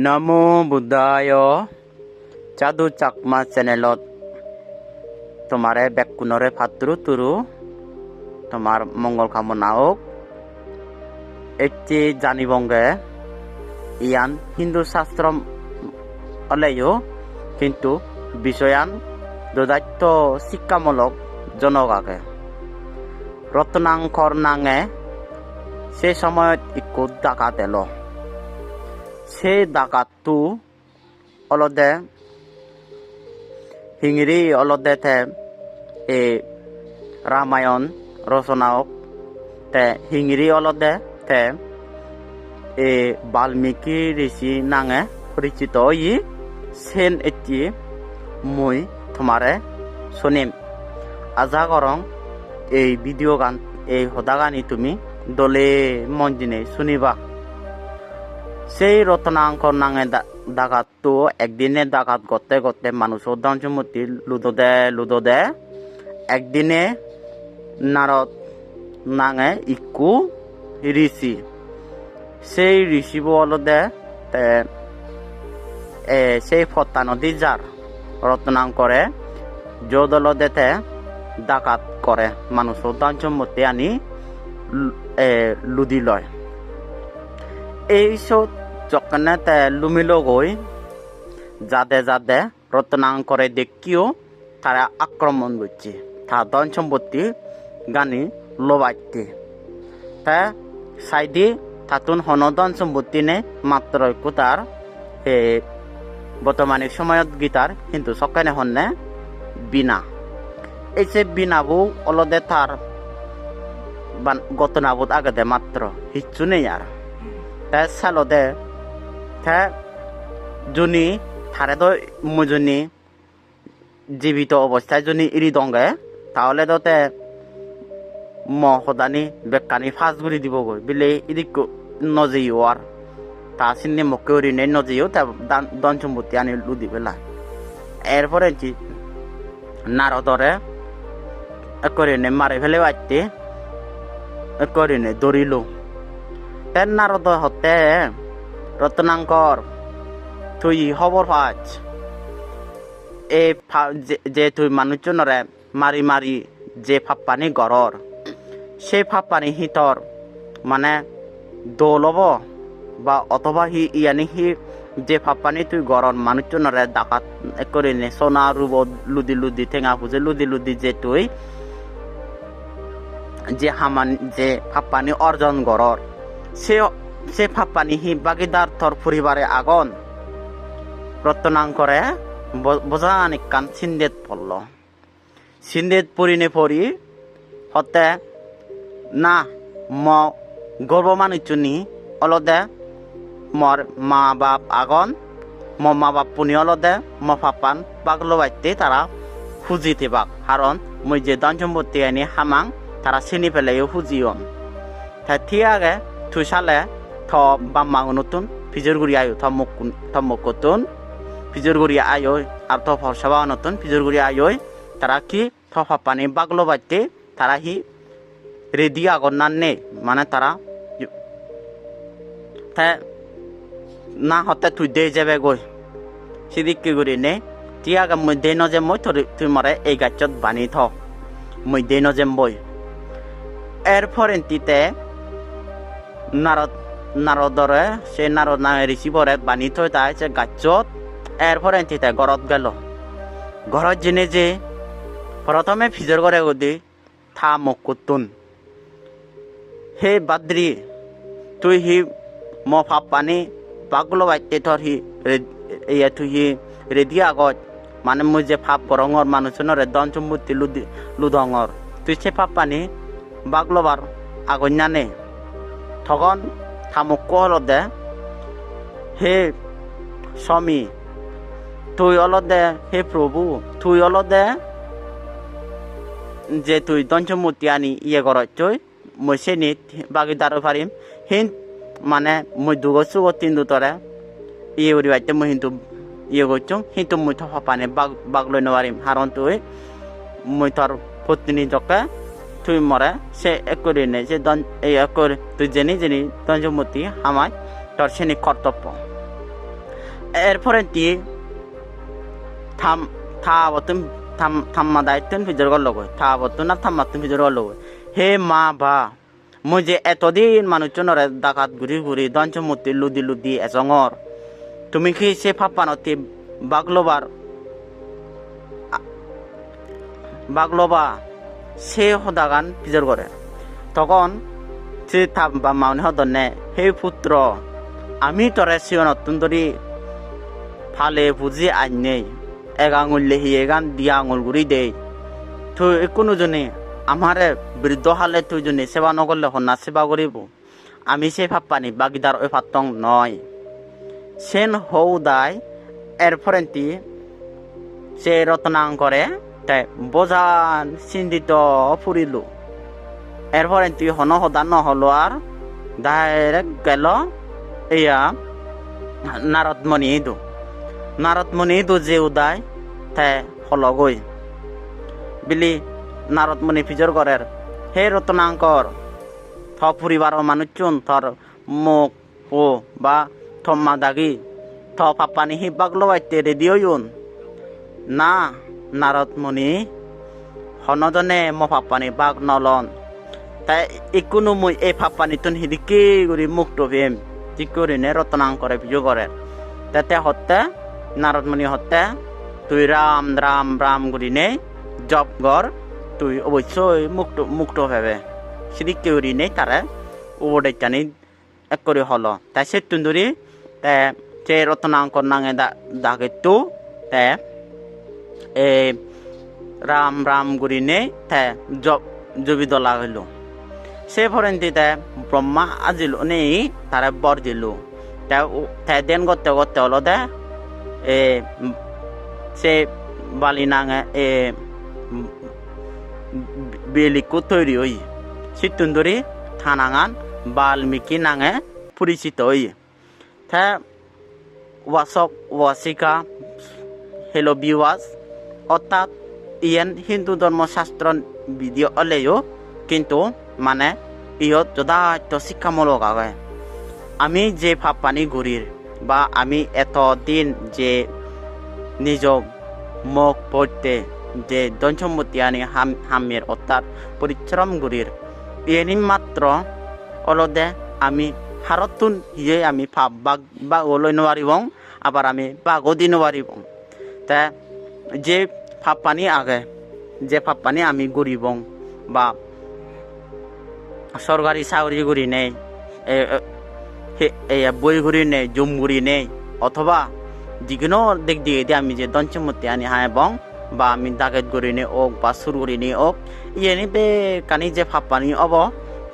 নমো বুদ্ধায় যাদু চাকমা চেনেলত তোমাৰে বেকুণৰে ভাতৃ তুৰু তোমাৰ মংগল কামনা হোক এটি জানিবংগে ইয়ান হিন্দু শাস্ত্র হলেও কিন্তু বিষয়ান দদাত্য শিক্ষামূলক জনগাকে রত্নাংকর নাঙে সে সময়ত একো ডাকাত এলো সেই ডাকাতটো অলদে হিঙিৰি অলদে তে এই ৰামায়ণ ৰচনাওক তে হিঙিৰি অলদে তে এই বাল্মীকি ঋষি নাঙে পরিচিত ই সেন এটি মুই তোমারে শুনিম। আজা করং এই ভিডিও গান, এই সদা গানি তুমি দলে মন দিনে শুনিবা। সেই রত্নাঙ্কর নাঙে ডাকাতটো একদিনে ডাকাত গতে গতে মানুষ উদ্যানচমতি লুদো দে লুদো দে। একদিনে নারদ নাঙে ইকু ঋষি। সেই ঋষিব অলদে তে, এ, সেই ফত্তা নদী যার রত্নাঙ্করে যদলদেতে ডাকাত করে মানুষ উদ্যানচমতি আনি লুদি লয়। এইসব যখনে তে লুমিল গই, যাদে যাদে রত্নাঙ্করে দেখিও তারা আক্রমণ করছে। তা ধন সম্পত্তি গানি লোবাইতে তা সাইডি তাতুন হন ধন সম্পত্তি নে মাত্র একো তার এ বর্তমানে সময়ত গীতার, কিন্তু সকানে হন্নে বিনা এই যে বিনাবু অলদে তার গতনাবুত আগতে মাত্র, হিচ্ছু নেই আর। তে সালদে তে জুনি থারে তো মুজুনি জীবিত অবস্থায় জুনি ইরি দঙ্গে তাহলে তো তে ম সদানি বেকানি ফাঁস গুড়ি দিব গই বিলে ইদিক নজিও আর তা সিন্নি মকে নেই নজিও তা দান- সম্পত্তি আনি লুদি বেলা এরপরে কি নারদরে করে নে মারে ফেলে বাড়তে করে নে দৌড়িলো তেন নারদ হতে রত্নাঙ্কর, তুই খবর পাচ। ফা- যে- তুই মানুষজনরে মারি মারি যে ফাপ্পানি গড়র সেই ফাপ্পানি হিতর মানে দৌলব বা অথবা হি ইয়ানি হি যে ফাপ্পানি তুই গড়র মানুষজনরে ডাকাত করে নে সোনা, রুব, লুদি লুদি, ঠেঙা পুজে লুদি লুদি যে তুই, যে হামান, যে ফাপ্পানি অর্জন গড়র সে হি বাগিদার থর পরিবারে আগন। রত্নাঙ্করে বোঝান কান সিন্দেত পড়ল। সিন্দেত পরিনে পরি হতে, না, ম গর্ব মানুষনি অলদে মর মা বাপ আগন। ম মা বাপ পুনি অলদে, ম ফাপান পাগলো বাইতে তারা খুঁজিতে বাক কারণ মই যে দান সম্পত্তি আনি হামাং, তারা চিনি পেলাইও খুঁজিয়ন তাই ঠিক আগে তুই মুখ থ মুকুতুন ফিজর গুড়ি আয়ো আর থ ফরসাবা নতুন ফিজর গুড়ি আয়ো তারা কি থ ফাপানি বাগলো বাইতে তারা হি রেডি আগর নান্নে মানে তারা তাই না হতে তুই দে যাবে গই সিদিকি গুড়ি নে তিয়াগে মই দে নজে মই থরি তুই মরে এই গাছত বানি থ মই দে নজেম বই এরপর এন্তিতে নারদ নারদরে সে নারদ না ঋষিবরে বানি থৈ তাই সে গাছত এরপর এন্তিতে ঘরত গেল। ঘরত জেনে যে প্রথমে ফিজর করে গদি থা মকুতুন হে বাদ্রি তুই হি ম ফাপ পানি পাগলো বাইতে থর হি ইয়া তুই হি রেডি আগত। মানে মই যে ফাপ গরঙর মানুষজনরে দন চুম্বুতি লুদি লুদঙর তুই সে ফাপ পানি বাগলোবার আগন্যানে। থগন থামুক হলদে হে স্বামী, তুই অলদে হে প্রভু, তুই অলদে যে তুই দঞ্চমূর্তি আনি ইয়ে কর, তুই মই চেনি বাকি দারো পারিম হিন মানে মই দুগো চুগো তিন দুতরে ইয়ে করি বাইতে মই কিন্তু ইয়ে করছ। কিন্তু মই থ পানে, বাগ বাগ লই নোৱাৰিম কাৰণ তুই, মই তোর পত্নী জকে তুই মরে, সে একরি নে যে দন এই একর তুই জেনি জেনি দঞ্জমতি, হামায় তোর সেনি কর্তব্য। এরপরে তি থাম থা বতুন থাম থাম্মা দায়িত্বন ফিজর লগৈ থা বতুন না থাম্মা তুন ফিজর লগৈ হে মা বা, মই যে এতদিন মানুষজনরে ডাকাত ঘুরি ঘুরি দঞ্চমূর্তি লুদি লুদি এজঙর তুমি কি সে ফাপ্পানতি বাগলোবার বাগলোবা সে সদাগান পিজর করে তখন থাম বা মাউনি হদনে হে পুত্র আমি তরে নতুন ধরি ফালে বুঝি আইন নেই এক আঙুল লেহি এগান দিয়া আঙুল গুড়ি দেই। তো কোনো জনে আমারে বৃদ্ধ হালে তুই জনে সেবা নগরলে হন্না সেবা করিব আমি সে ভাপ্পানি বাগিদার ওই ফাত্তং নয় সেন হৌ দায় এর ফরেন্তি সে রত্নাং তাই বোঝান চিন্তিত ফুরিল এর ফরেন্তি হন হদা নহলো আর ডাইরেক্ট গেল এয়া নারদমণি দু নারদমণি দু যে উদায় তাই হলগৈ বিলি নারদমণি ফিজর করের হে রত্নাঙ্কর থ পরিবার মানুষজন থর মুখ ও, বা, থম্মা দাগি, থ পাপানি হি বাগলো বাইতে রেডিও না নারদমণি, হনজনে ম পাপানি বাগ নলন। তাই ইকুনো মই এই পাপানি তুন হিদিকে গুরি মুক্ত ভেম ঠিক করে নে রত্নাঙ্করে ভিজো করে তাতে হত্যা নারদমণি হত্যা তুই রাম রাম রাম গুরি নে জব গর তুই অবশ্যই মুক্ত মুক্ত হবে সিদিকে গুরি নে তারা উবদাইতানি এক করে হলো। তাই সে তুন্দুরি তে সে রত্নাঙ্কর নাঙে দাগে তু তে রাম রাম গুরি নে তে জব দলা হইল। সে ফরেন্তিতে ব্রহ্মা আজিল নেই তারা বর দিল। তে দেন করতে করতে হলো দে এ সে বালি নাঙে এ বেলিকু তৈরি হই সিতুন্দরি থানাঙান বাল্মীকি নাঙে পরিচিত হই তে ওয়াসক ওয়াসিকা হেলো বিওয়াস অর্থাৎ ইয়েন হিন্দু ধর্মশাস্ত্র বিধি হলেও কিন্তু মানে ইয়ত যথার্থ শিক্ষামূলক আগে। আমি যে ভাব পানি ঘুরির বা আমি এতদিন যে নিজ মুখ পড়তে যে দঞ্চমূর্তি আনি হাম হামের অর্থাৎ পরিশ্রম ঘুরির এনি মাত্র অলদে আমি হারতুন হিয়ে আমি ভাব বাগ ওলৈ নোৱাৰিব আবার আমি বাগো দি নোৱাৰিব। তে যে ভাব পানি আগে, যে ভাব পানি আমি ঘুরিব বা সরকারি চাকরি করি নেই বই ঘুরি নেই, জুম ঘুরি নেই, অথবা যিকোনো দিক দিয়ে দিয়ে আমি যে দঞ্চমূর্তি আনি হাই বং বা আমি দাগেত করি নে ওক বা সুর করি নে ওক ইয়েনি বে কানি যে ফাপ্পানি অব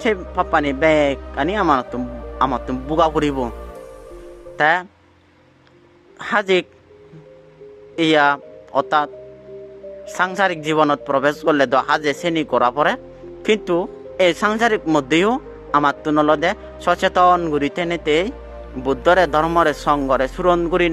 সে ফাপ্পানি বে কানি আমার তো আমার তো বুগা করিব তা হাজিক ইয়া অর্থাৎ সাংসারিক জীবনত প্রবেশ করলে তো হাজে শ্রেণি করা পরে কিন্তু এই সাংসারিক মধ্যেও আমার তুনলদে সচেতন গুড়ি টেনেতে বুদ্ধরে ধর্মরে সঙ্গরে সুরন গুড়ি